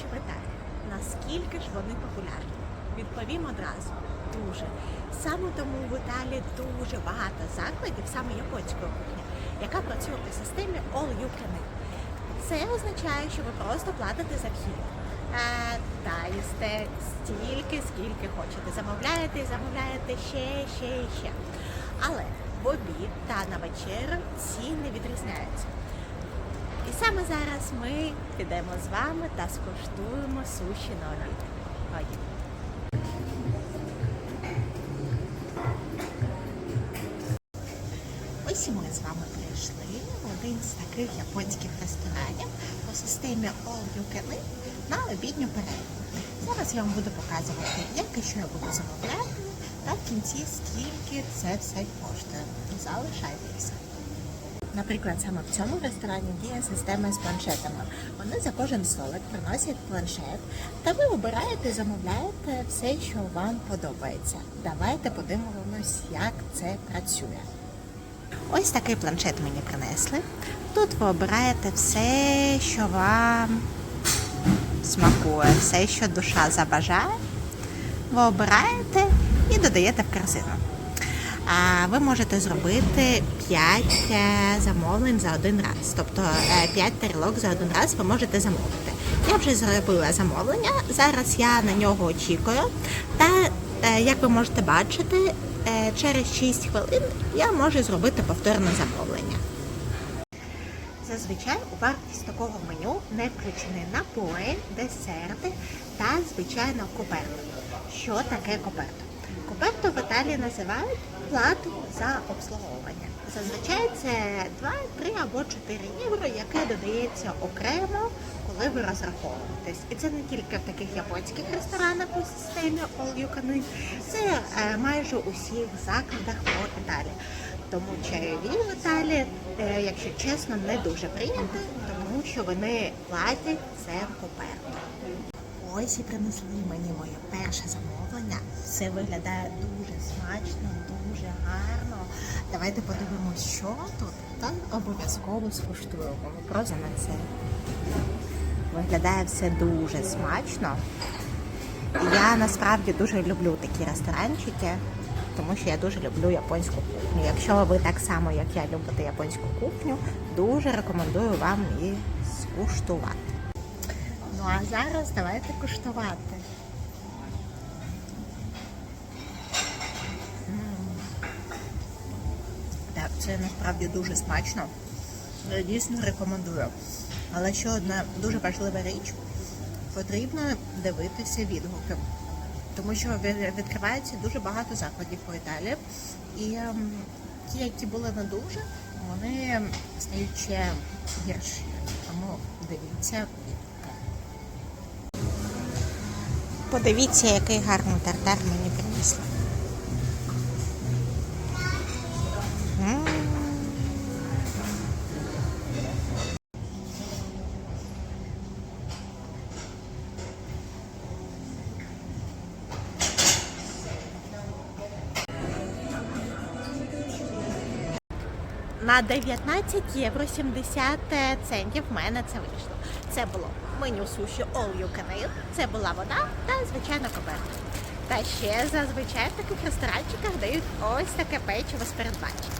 суші в Італії. Наскільки ж вони популярні? Відповім одразу. Дуже. Саме тому в Італії дуже багато закладів, саме японської кухні, яка працює по системі All You Can Eat. Це означає, що ви просто платите за вхід. Е, та їсте стільки, скільки хочете. Замовляєте і замовляєте ще, ще і ще. Але в обід та на вечерю ціни відрізняються. І саме зараз ми підемо з вами та скуштуємо суші обід. Ходімо. Ось і ми з вами прийшли в один з таких японських ресторанів по системі All You Can Eat на обідню перерву. Зараз я вам буду показувати, як і що я буду замовляти, та в кінці скільки це все коштує. Залишайтеся. Наприклад, саме в цьому ресторані діє система з планшетами. Вони за кожен столик приносять планшет, та ви обираєте, замовляєте все, що вам подобається. Давайте подивимось, як це працює. Ось такий планшет мені принесли. Тут ви обираєте все, що вам смакує, все, що душа забажає. Ви обираєте і додаєте в корзину. А ви можете зробити 5 замовлень за один раз. Тобто 5 тарілок за один раз ви можете замовити. Я вже зробила замовлення, зараз я на нього очікую. Та, е, як ви можете бачити, е, через 6 хвилин я можу зробити повторне замовлення. Зазвичай у вартість такого меню не включені напої, десерти та, звичайно, коперто. Що таке коперто? Коперто в Італії називають плату за обслуговування. Зазвичай це 2, 3 або 4 євро, яке додається окремо, коли ви розраховуєтесь. І це не тільки в таких японських ресторанах у системі All You Can Eat, це е, майже у всіх закладах по Італії. Тому чайові в Італії, е, якщо чесно, не дуже прийняті, тому що вони платять це коперто. Ось і принесли мені моє перше замовлення. Все виглядає дуже смачно, дуже гарно. Давайте подивимося, що тут. Та обов'язково скуштуємо. Просто на це. Виглядає все дуже смачно. Я насправді дуже люблю такі ресторанчики, тому що я дуже люблю японську кухню. Якщо ви так само, як я, любите японську кухню, дуже рекомендую вам її скуштувати. Ну а зараз давайте куштувати. Так, це насправді дуже смачно. Я дійсно рекомендую. Але ще одна дуже важлива річ. Потрібно дивитися відгуки. Тому що відкривається дуже багато закладів по Італії. І ем, ті, які були не дуже, вони стають ще гірші. Тому дивіться Подивіться, який гарний тартар мені принесли. На 19 євро 70 центів в мене це вийшло. Це було меню суші All You Can Eat, це була вода та звичайно коперта. Та ще зазвичай в таких ресторанчиках дають ось таке печиво з передбачення.